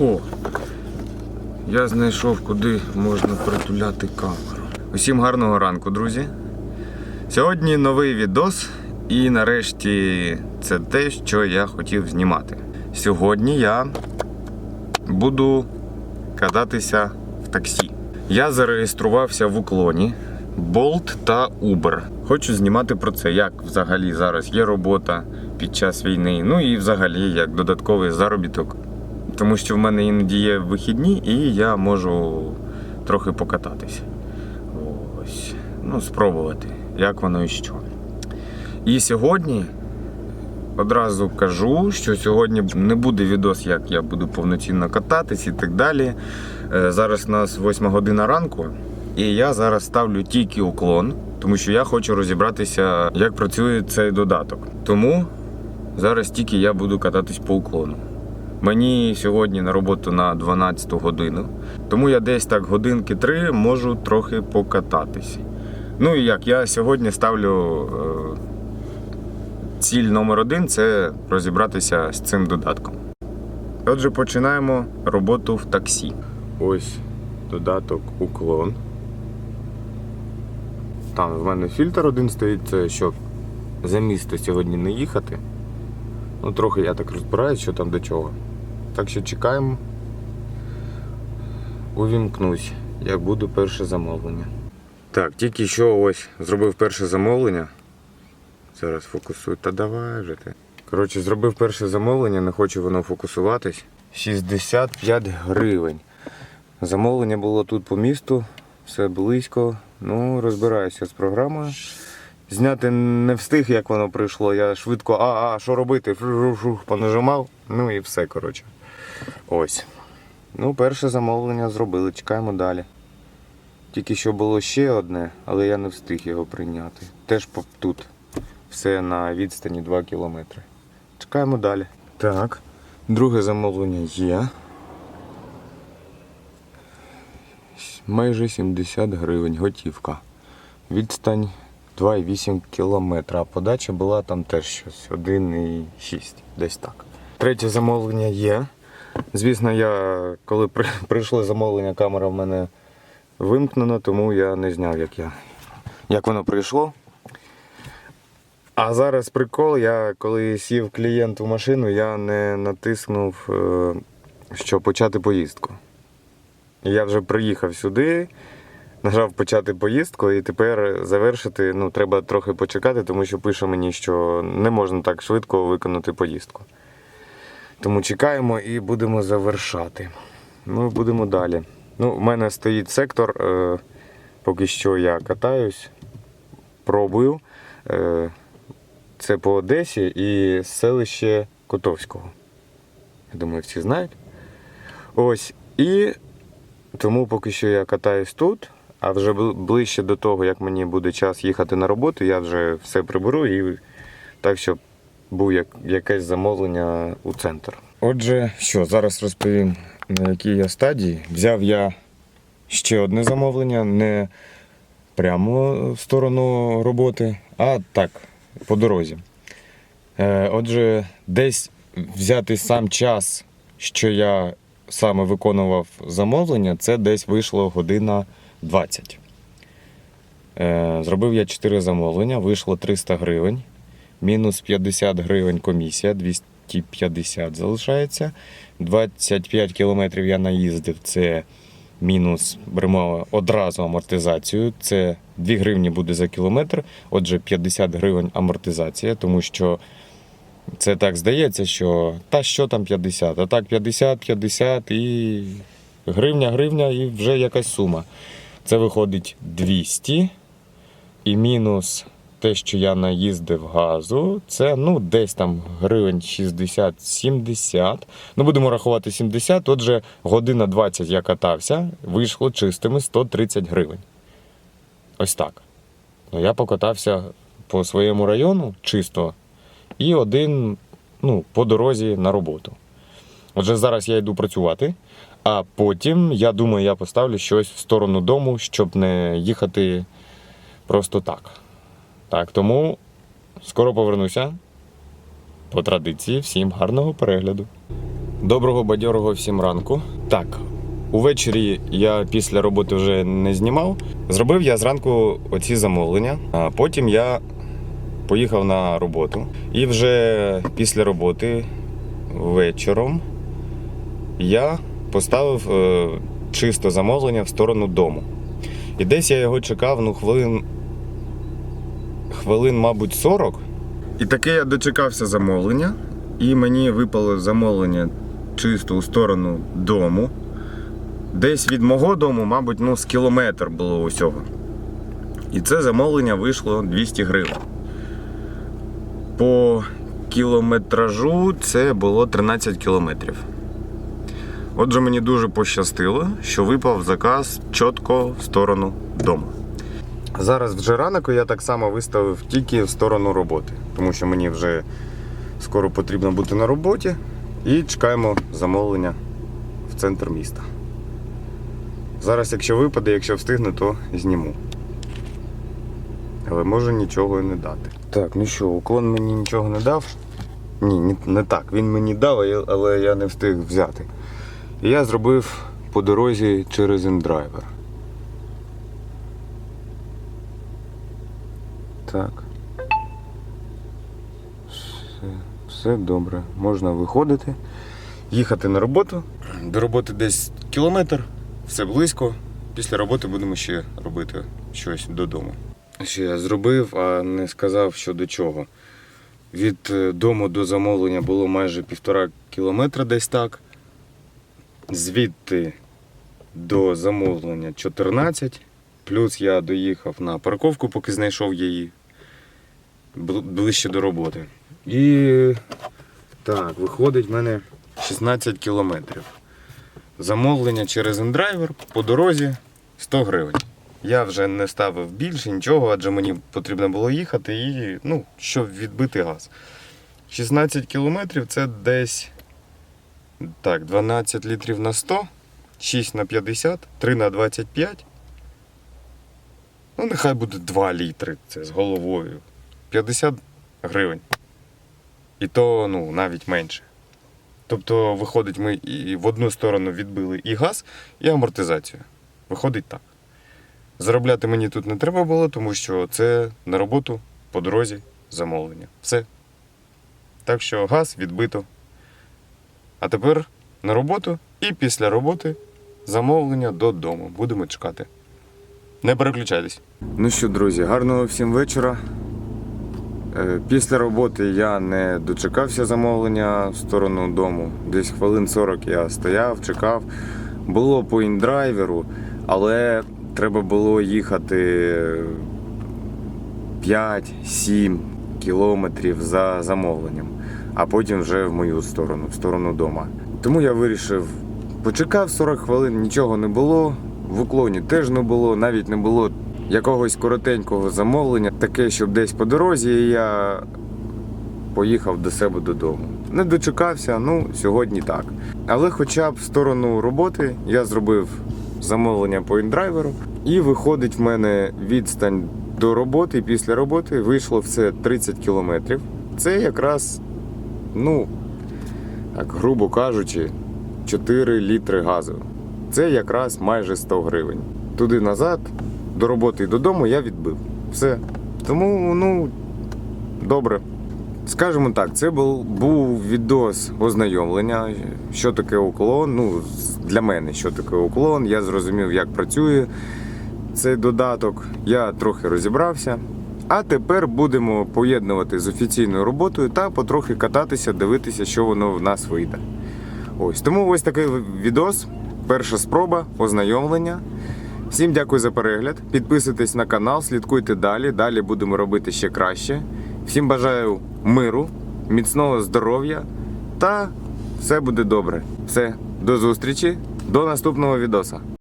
О! Я знайшов, куди можна притуляти камеру. Усім гарного ранку, друзі. Сьогодні новий відос, і нарешті це те, що я хотів знімати. Сьогодні я буду кататися в таксі. Я зареєструвався в уклоні Bolt та Uber. Хочу знімати про це, як взагалі зараз є робота під час війни. Ну і взагалі як додатковий заробіток. Тому що в мене іноді є вихідні, і я можу трохи покататися. Ось. Ну, спробувати, як воно і що. І сьогодні одразу кажу, що сьогодні не буде відос, як я буду повноцінно кататись і так далі. Е, Зараз у нас 8 година ранку, і я зараз ставлю тільки уклон, тому що я хочу розібратися, як працює цей додаток. Тому зараз тільки я буду кататись по уклону. Мені сьогодні на роботу на 12 годину, тому я десь так годинки три можу трохи покататись. Ну і як я сьогодні ставлю е, ціль номер один це розібратися з цим додатком. Отже, починаємо роботу в таксі. Ось додаток уклон. Там в мене фільтр один стоїть, це щоб за місто сьогодні не їхати. Ну, трохи я так розбираюсь, що там до чого. Так що чекаємо. Увімкнусь, як буде перше замовлення. Так, тільки що ось зробив перше замовлення. Зараз фокусуй. Та давай вже ти. Коротше, зробив перше замовлення, не хочу воно фокусуватись. 65 гривень. Замовлення було тут по місту, все близько. Ну, розбираюся з програмою. Зняти не встиг, як воно прийшло. Я швидко, а, а, що робити? Фу-фу-фу, Понажимав. Ну і все, коротше. Ось. Ну, перше замовлення зробили, чекаємо далі. Тільки що було ще одне, але я не встиг його прийняти. Теж тут. Все на відстані 2 кілометри. Чекаємо далі. Так. Друге замовлення є. Майже 70 гривень готівка. Відстань 2,8 кілометра. А подача була там теж щось 1,6. Десь так. Третє замовлення є. Звісно, я коли при- прийшло замовлення, камера в мене вимкнена, тому я не зняв, як, я, як воно прийшло. А зараз прикол, я коли сів клієнт у машину, я не натиснув, е, що почати поїздку. Я вже приїхав сюди, нажав почати поїздку, і тепер завершити ну, треба трохи почекати, тому що пише мені, що не можна так швидко виконати поїздку. Тому чекаємо і будемо завершати. Ну, будемо далі. Ну, в мене стоїть сектор, е, поки що я катаюсь, пробую. Е, це по Одесі і селище Котовського. Я думаю, всі знають. Ось. І тому поки що я катаюсь тут, а вже ближче до того, як мені буде час їхати на роботу, я вже все приберу і так, щоб був як, якесь замовлення у центр. Отже, що, зараз розповім, на якій я стадії. Взяв я ще одне замовлення, не прямо в сторону роботи, а так, по дорозі. Е, Отже, десь взяти сам час, що я саме виконував замовлення, це десь вийшло година 20. Е, Зробив я 4 замовлення, вийшло 300 гривень, мінус 50 гривень комісія, 250 залишається. 25 кілометрів я наїздив, це мінус беремо одразу амортизацію. Це 2 гривні буде за кілометр, отже, 50 гривень амортизація, тому що це так здається, що та що там 50, а так 50, 50 і гривня, гривня, і вже якась сума. Це виходить 200 і мінус те, що я наїздив газу, це ну десь там гривень 60-70. Ну, будемо рахувати 70. Отже, година 20 я катався, вийшло чистими 130 гривень. Ось так. Ну, я покатався по своєму району чисто і один ну, по дорозі на роботу. Отже, зараз я йду працювати, а потім, я думаю, я поставлю щось в сторону дому, щоб не їхати просто так. Так, тому скоро повернуся. По традиції, всім гарного перегляду. Доброго бадьорого всім ранку. Так, увечері я після роботи вже не знімав. Зробив я зранку оці замовлення, а потім я поїхав на роботу. І вже після роботи вечором я поставив е, чисто замовлення в сторону дому. І десь я його чекав, ну, хвилин, хвилин, мабуть, 40. І таке я дочекався замовлення, і мені випало замовлення чисто у сторону дому. Десь від мого дому, мабуть, ну, з кілометр було усього. І це замовлення вийшло 200 гривень. По кілометражу це було 13 кілометрів. Отже, мені дуже пощастило, що випав заказ чітко в сторону дому. Зараз вже ранок я так само виставив тільки в сторону роботи, тому що мені вже скоро потрібно бути на роботі і чекаємо замовлення в центр міста. Зараз, якщо випаде, якщо встигну, то зніму. Але можу нічого і не дати. Так, ну що, уклон мені нічого не дав. Ні, не, не так. Він мені дав, але я не встиг взяти. І я зробив по дорозі через індрайвер. Так. Все, все добре. Можна виходити, їхати на роботу. До роботи десь кілометр, все близько. Після роботи будемо ще робити щось додому. Що я зробив, а не сказав, що до чого. Від е, дому до замовлення було майже півтора кілометра десь так. Звідти до замовлення 14. Плюс я доїхав на парковку, поки знайшов її ближче до роботи. І так, виходить в мене 16 кілометрів. Замовлення через індрайвер по дорозі 100 гривень. Я вже не ставив більше нічого, адже мені потрібно було їхати і, ну, щоб відбити газ. 16 кілометрів це десь так, 12 літрів на 100, 6 на 50, 3 на 25. Ну, нехай буде 2 літри, це з головою. 50 гривень. І то, ну, навіть менше. Тобто, виходить, ми і в одну сторону відбили і газ, і амортизацію. Виходить так. Заробляти мені тут не треба було, тому що це на роботу по дорозі замовлення. Все. Так що газ відбито. А тепер на роботу і після роботи замовлення додому. Будемо чекати. Не переключайтесь. Ну що, друзі, гарного всім вечора. Е, Після роботи я не дочекався замовлення в сторону дому. Десь хвилин 40 я стояв, чекав. Було по індрайверу, але треба було їхати 5-7 кілометрів за замовленням, а потім вже в мою сторону, в сторону дома. Тому я вирішив, почекав 40 хвилин, нічого не було. В уклоні теж не було, навіть не було якогось коротенького замовлення, таке, щоб десь по дорозі я поїхав до себе додому. Не дочекався, ну сьогодні так. Але хоча б в сторону роботи я зробив замовлення по індрайверу, і виходить в мене відстань до роботи. і Після роботи вийшло все 30 кілометрів. Це якраз, ну, так, грубо кажучи, 4 літри газу. Це якраз майже 100 гривень. Туди назад, до роботи і додому я відбив. Все. Тому, ну, добре. Скажімо так, це був, був відос ознайомлення, що таке уклон. Ну, для мене, що таке уклон. Я зрозумів, як працює цей додаток. Я трохи розібрався. А тепер будемо поєднувати з офіційною роботою та потрохи кататися, дивитися, що воно в нас вийде. Ось тому ось такий відос. Перша спроба ознайомлення. Всім дякую за перегляд. Підписуйтесь на канал, слідкуйте далі. Далі будемо робити ще краще. Всім бажаю миру, міцного здоров'я та все буде добре. Все, до зустрічі, до наступного відоса.